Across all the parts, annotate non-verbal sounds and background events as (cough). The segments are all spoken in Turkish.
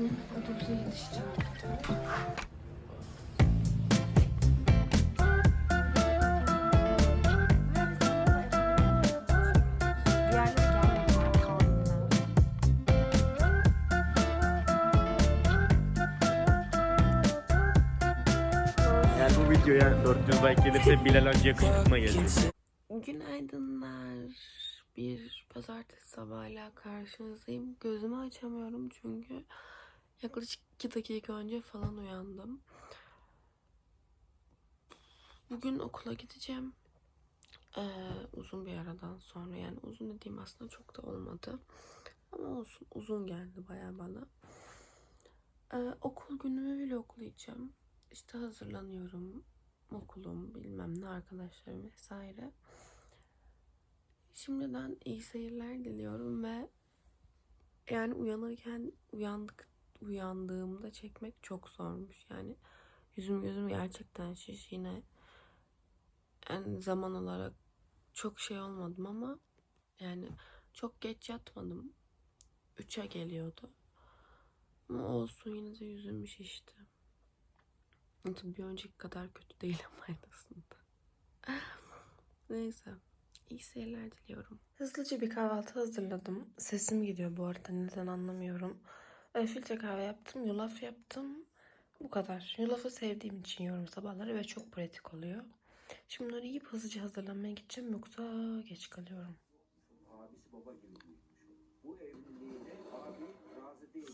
Çıktım. Otobüse yetişeceğim. Eğer bu videoya 400 like gelirse Bilal Hancı'ya kışkırtma gelecek. Günaydınlar. Bir pazartesi sabahıyla karşınızdayım. Gözümü açamıyorum çünkü yaklaşık 2 dakika önce falan uyandım. Bugün okula gideceğim. Ee, uzun bir aradan sonra yani uzun dediğim aslında çok da olmadı. Ama olsun uzun geldi baya bana. Ee, okul günümü vloglayacağım. İşte hazırlanıyorum. Okulum bilmem ne arkadaşlarım vesaire. Şimdiden iyi seyirler diliyorum ve yani uyanırken uyandık uyandığımda çekmek çok zormuş. Yani yüzüm gözüm gerçekten şiş yine yani zaman olarak çok şey olmadım ama yani çok geç yatmadım. 3'e geliyordu. Ama olsun yine de yüzüm şişti. Tabii bir önceki kadar kötü değil ama (laughs) aynısında. Neyse. İyi seyirler diliyorum. Hızlıca bir kahvaltı hazırladım. Sesim gidiyor bu arada neden anlamıyorum. Filtre kahve yaptım, yulaf yaptım. Bu kadar. Yulafı sevdiğim için yiyorum sabahları ve çok pratik oluyor. Şimdi bunları yiyip hızlıca hazırlanmaya gideceğim yoksa geç kalıyorum. abisi baba gibi. Bu evliliğine abi razı değil.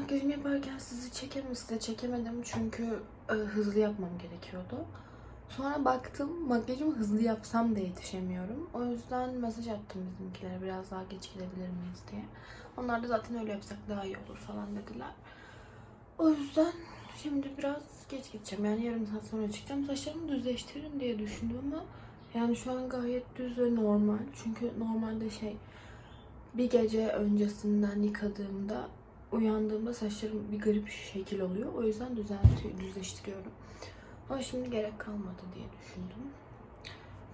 Makyajımı yaparken sizi çekerim size çekemedim çünkü e, hızlı yapmam gerekiyordu. Sonra baktım makyajımı hızlı yapsam da yetişemiyorum. O yüzden mesaj attım bizimkilere biraz daha geç gidebilir miyiz diye. Onlar da zaten öyle yapsak daha iyi olur falan dediler. O yüzden şimdi biraz geç gideceğim. Yani yarım saat sonra çıkacağım. Saçlarımı düzleştiririm diye düşündüm ama yani şu an gayet düz ve normal. Çünkü normalde şey bir gece öncesinden yıkadığımda uyandığımda saçlarım bir garip şekil oluyor. O yüzden düzeltiyor, düzleştiriyorum. Ama şimdi gerek kalmadı diye düşündüm.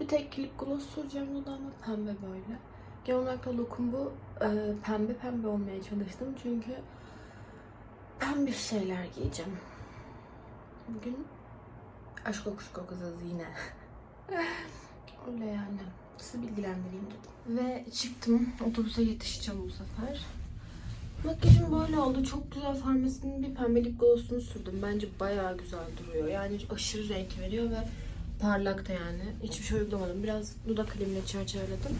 Bir tek lip gloss süreceğim o da ama pembe böyle. Genel olarak da lookum bu. Ee, pembe pembe olmaya çalıştım çünkü pembe şeyler giyeceğim. Bugün aşk kokuşko kızız yine. (laughs) Öyle yani. Sizi bilgilendireyim dedim. Ve çıktım. Otobüse yetişeceğim bu sefer. Makyajım böyle oldu. Çok güzel farmasinin bir pembe lip gloss'unu sürdüm. Bence bayağı güzel duruyor. Yani aşırı renk veriyor ve parlak da yani. Hiçbir şey uygulamadım. Biraz dudak kalemle çerçeveledim.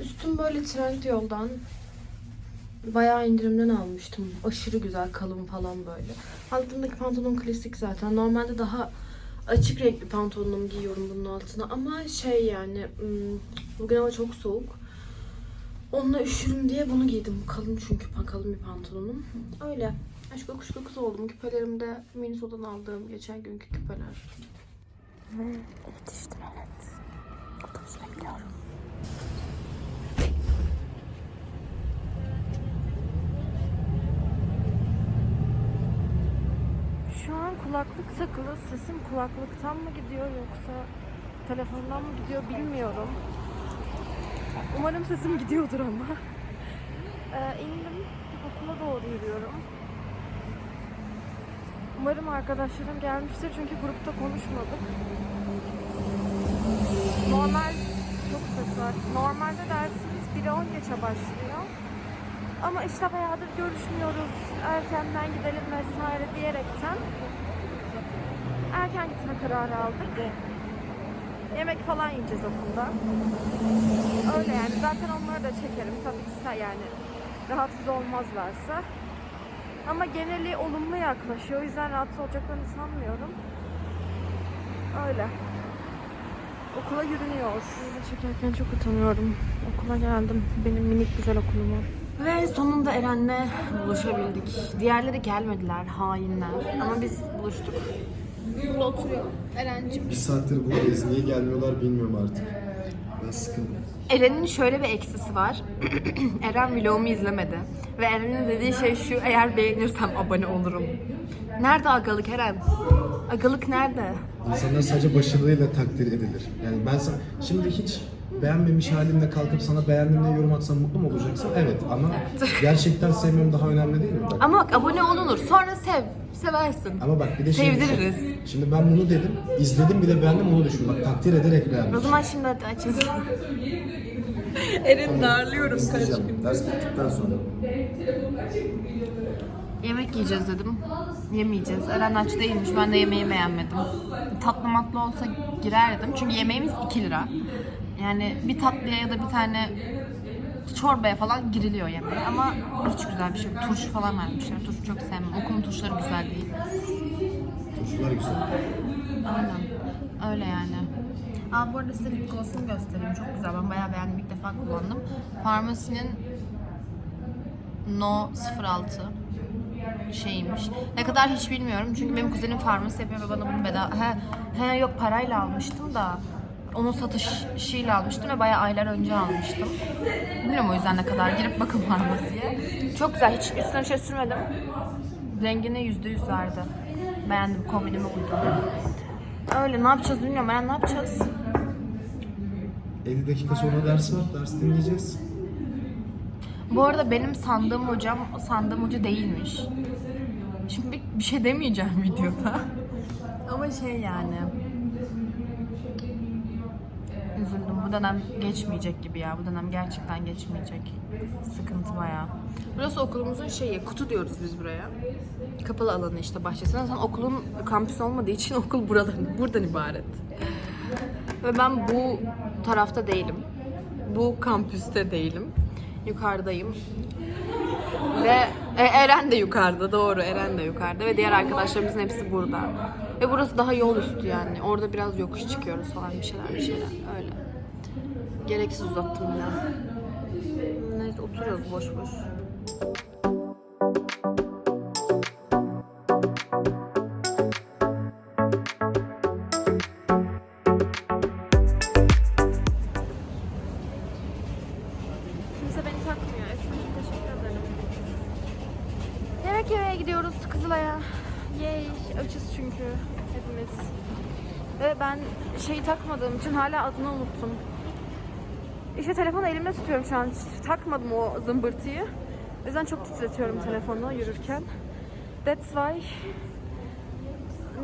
Üstüm böyle trend yoldan bayağı indirimden almıştım. Aşırı güzel kalın falan böyle. Altındaki pantolon klasik zaten. Normalde daha açık renkli pantolonumu giyiyorum bunun altına. Ama şey yani hmm, bugün hava çok soğuk. Onunla üşürüm diye bunu giydim. Kalın çünkü kalın bir pantolonum. Öyle. Aşk okuş kız oldum. Küpelerim de Miniso'dan aldığım geçen günkü küpeler. Ve yetiştim evet. Otobüs bekliyorum. Şu an kulaklık takılı. Sesim kulaklıktan mı gidiyor yoksa telefondan mı gidiyor bilmiyorum. Umarım sesim gidiyordur ama. Ee, indim. Okula doğru yürüyorum. Umarım arkadaşlarım gelmiştir çünkü grupta konuşmadık. Normal çok ses var. Normalde dersimiz 1'e 10 geçe başlıyor. Ama işte bayağıdır görüşmüyoruz, erkenden gidelim vesaire diyerekten erken gitme kararı aldık. Yemek falan yiyeceğiz okulda. Öyle yani. Zaten onları da çekerim. Tabii ki yani rahatsız olmazlarsa. Ama geneli olumlu yaklaşıyor. O yüzden rahatsız olacaklarını sanmıyorum. Öyle. Okula yürünüyor. Böyle çekerken çok utanıyorum. Okula geldim. Benim minik güzel okuluma. Ve sonunda Eren'le buluşabildik. Diğerleri gelmediler, hainler. Ama biz buluştuk. Burada oturuyor Eren'cim. Bir saattir buradayız. Niye gelmiyorlar bilmiyorum artık. Ben sıkıldım. Eren'in şöyle bir eksisi var. (clears throat) Eren vlogumu izlemedi. Ve Eren'in dediği şey şu, eğer beğenirsem abone olurum. Nerede agalık Eren? Agalık nerede? İnsanlar sadece başarıyla takdir edilir. Yani ben sana, şimdi hiç beğenmemiş halimle kalkıp sana beğendim diye yorum atsam mutlu mu olacaksın? Evet ama gerçekten sevmem daha önemli değil mi? Bak. Ama bak abone olunur. Sonra sev. Seversin. Ama bak bir de şimdi, Sevdiririz. Şimdi ben bunu dedim, izledim bir de beğendim onu düşün. Bak takdir ederek beğendim. O zaman şimdi hadi açın. (laughs) Eren darlıyorum İzleyeceğim. Ders bittikten sonra. Yemek yiyeceğiz dedim. Yemeyeceğiz. Eren aç değilmiş. Ben de yemeği beğenmedim. Tatlı matlı olsa girerdim. Çünkü yemeğimiz 2 lira. Yani bir tatlıya ya da bir tane çorbaya falan giriliyor yemeğe. Ama hiç güzel bir şey yok. Turşu falan vermişler. Turşu çok sevmem. Okulun turşuları güzel değil. Turşular güzel. Aynen. Öyle yani. Aa bu arada size lip gloss'umu göstereyim. Çok güzel. Ben bayağı beğendim. İlk defa kullandım. Pharmacy'nin No 06 şeymiş. Ne kadar hiç bilmiyorum. Çünkü benim kuzenim farmasi yapıyor ve bana bunu bedava... He, he yok parayla almıştım da onun satışıyla almıştım ve bayağı aylar önce almıştım. Bilmiyorum o yüzden ne kadar girip bakın farmasiye. Çok güzel. Hiç üstüne bir şey sürmedim. Rengini yüzde yüz verdi. Beğendim. Kombinime uydu. Öyle ne yapacağız bilmiyorum. Ben ne yapacağız? 50 dakika sonra ders var. Ders dinleyeceğiz. Bu arada benim sandığım hocam sandığım hoca değilmiş. Şimdi bir, bir şey demeyeceğim (laughs) videoda. Ama şey yani. Üzüldüm. Bu dönem geçmeyecek gibi ya. Bu dönem gerçekten geçmeyecek. Sıkıntı bayağı. Burası okulumuzun şeyi. Kutu diyoruz biz buraya. Kapalı alanı işte bahçesine. Zaten okulun kampüs olmadığı için (laughs) okul buradan, buradan ibaret. Ve ben bu tarafta değilim. Bu kampüste değilim. Yukarıdayım. Ve e, Eren de yukarıda doğru Eren de yukarıda ve diğer arkadaşlarımızın hepsi burada. Ve burası daha yol üstü yani. Orada biraz yokuş çıkıyoruz falan bir şeyler bir şeyler öyle. Gereksiz uzattım ya. Neyse oturuyoruz boş boş. Şeyi takmadığım için hala adını unuttum. İşte telefonu elimde tutuyorum şu an. Hiç takmadım o zımbırtıyı. O yüzden çok titretiyorum telefonu yürürken. That's why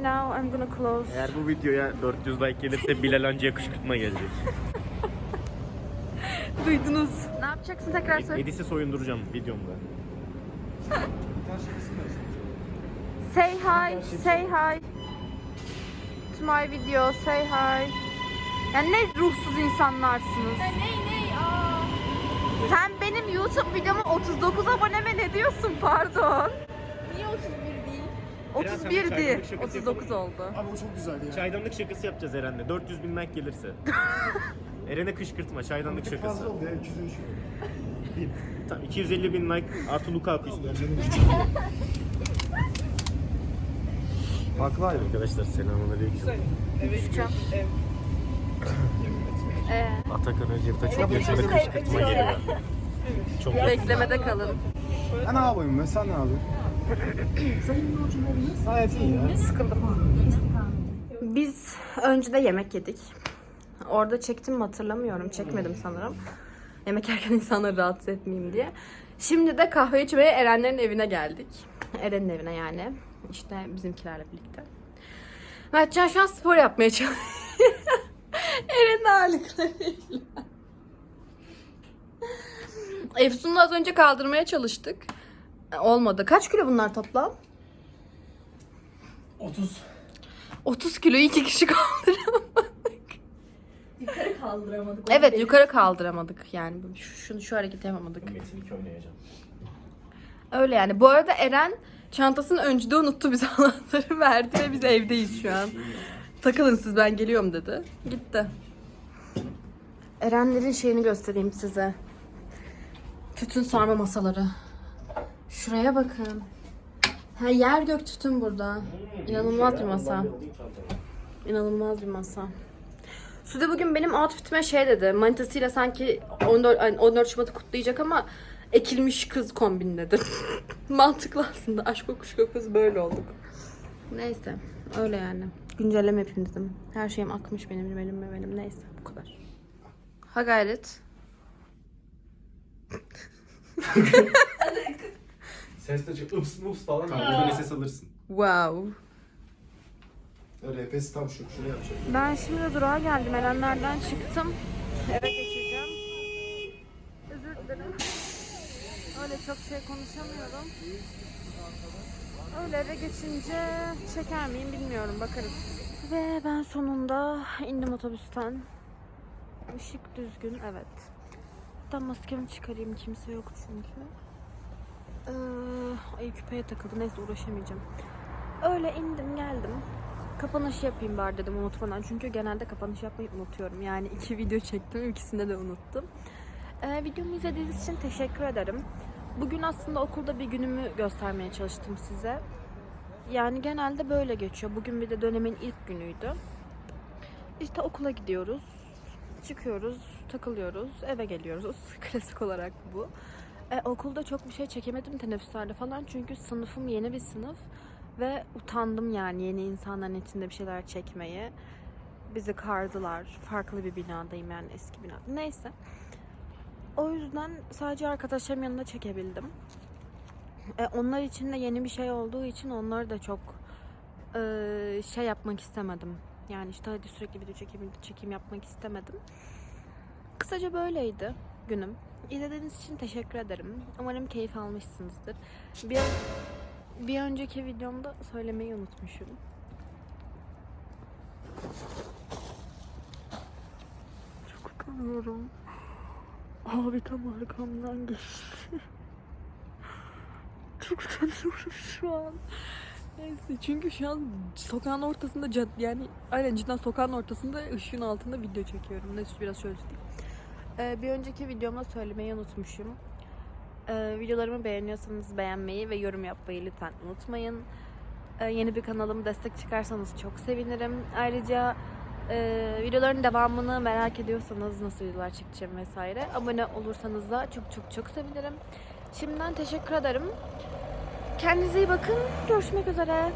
now I'm gonna close. Eğer bu videoya 400 like gelirse Bilal Hancı'ya kışkırtma gelecek. (laughs) Duydunuz. Ne yapacaksın tekrar söyle. Edis'i soyunduracağım videomda. Say hi, say hi. To my video, say hi. Ya ne ruhsuz insanlarsınız. Ne ne aa. Sen benim YouTube videoma 39 aboneme ne diyorsun pardon? Niye 31 değil? 31 Biraz değil. çaydanlık şakası 39 oldu. Abi o çok güzel ya. Çaydanlık şakası yapacağız Eren'le. 400 bin like gelirse. (laughs) Eren'e kışkırtma çaydanlık şakası. Fazla oldu ya 203 Tamam 250 bin like artı Lukaku istiyor. (laughs) Haklı ayrı. Arkadaşlar selamünaleyküm. Düşeceğim. Atakan Özyurt'a çok yakında kışkırtma geliyor. Çok beklemede kalın. Ben ne yapayım ben sen ne yapıyorsun? Gayet iyi ya. Biz önce de yemek yedik. Orada çektim mi hatırlamıyorum. Çekmedim sanırım. Yemek yerken (laughs) insanları rahatsız etmeyeyim diye. Şimdi de kahve içmeye Erenlerin evine geldik. Eren'in evine yani. İşte bizimkilerle birlikte. Mertcan şu an spor yapmaya çalışıyor. (laughs) Eren'in ağırlıklarıyla. Efsun'u az önce kaldırmaya çalıştık. Olmadı. Kaç kilo bunlar toplam? 30. 30 kilo iki kişi (laughs) kaldıramadık. Yukarı kaldıramadık. Evet yukarı kaldıramadık yani. Şu, şunu şu hareketi yapamadık. Metin 2 oynayacağım. Öyle yani. Bu arada Eren Çantasını öncüde unuttu bize (laughs) anahtarı verdi ve biz evdeyiz şu an. Takılın siz ben geliyorum dedi. Gitti. Erenlerin şeyini göstereyim size. Tütün sarma masaları. Şuraya bakın. Ha, yer gök tütün burada. İnanılmaz bir masa. İnanılmaz bir masa. Sude bugün benim outfitime şey dedi. Manitasıyla sanki 14, yani 14 Şubat'ı kutlayacak ama ekilmiş kız kombinledi. (laughs) Mantıklı aslında. Aşk kokuşko kız böyle olduk. Neyse. Öyle yani. Güncelleme yapayım dedim. Her şeyim akmış benim benim benim. Neyse bu kadar. Ha gayret. Ses de çık. Ups ups falan. Buradan ses alırsın. Wow. RP'si tam şu. Şunu yapacağım. Ben şimdi durağa geldim. Erenlerden çıktım. Eve çok şey konuşamıyorum. Öyle eve geçince çeker miyim bilmiyorum. Bakarız. Ve ben sonunda indim otobüsten. Işık düzgün. Evet. Hatta maskemi çıkarayım. Kimse yok çünkü. Ee, ay küpeye takıldı. Neyse uğraşamayacağım. Öyle indim geldim. Kapanış yapayım bari dedim unutmadan. Çünkü genelde kapanış yapmayı unutuyorum. Yani iki (laughs) video çektim. ikisinde de unuttum. Ee, videomu izlediğiniz için teşekkür ederim. Bugün aslında okulda bir günümü göstermeye çalıştım size. Yani genelde böyle geçiyor. Bugün bir de dönemin ilk günüydü. İşte okula gidiyoruz. Çıkıyoruz, takılıyoruz, eve geliyoruz. (laughs) Klasik olarak bu. Ee, okulda çok bir şey çekemedim teneffüslerde falan. Çünkü sınıfım yeni bir sınıf. Ve utandım yani yeni insanların içinde bir şeyler çekmeye. Bizi kardılar. Farklı bir binadayım yani eski bina. Neyse. O yüzden sadece arkadaşlarım yanında çekebildim. E, onlar için de yeni bir şey olduğu için onları da çok e, şey yapmak istemedim. Yani işte hadi sürekli video çekim, çekim yapmak istemedim. Kısaca böyleydi günüm. İzlediğiniz için teşekkür ederim. Umarım keyif almışsınızdır. Bir bir önceki videomda söylemeyi unutmuşum. Çok utanıyorum. Abi tam arkamdan geçti. (laughs) Çok utanıyorum şu an. Neyse çünkü şu an sokağın ortasında cad yani aynen cidden sokağın ortasında ışığın altında video çekiyorum. Neyse biraz şöyle tutayım. Ee, bir önceki videomda söylemeyi unutmuşum. Ee, videolarımı beğeniyorsanız beğenmeyi ve yorum yapmayı lütfen unutmayın. Ee, yeni bir kanalıma destek çıkarsanız çok sevinirim. Ayrıca e, videoların devamını merak ediyorsanız nasıl videolar çekeceğim vesaire abone olursanız da çok çok çok sevinirim. Şimdiden teşekkür ederim. Kendinize iyi bakın. Görüşmek üzere.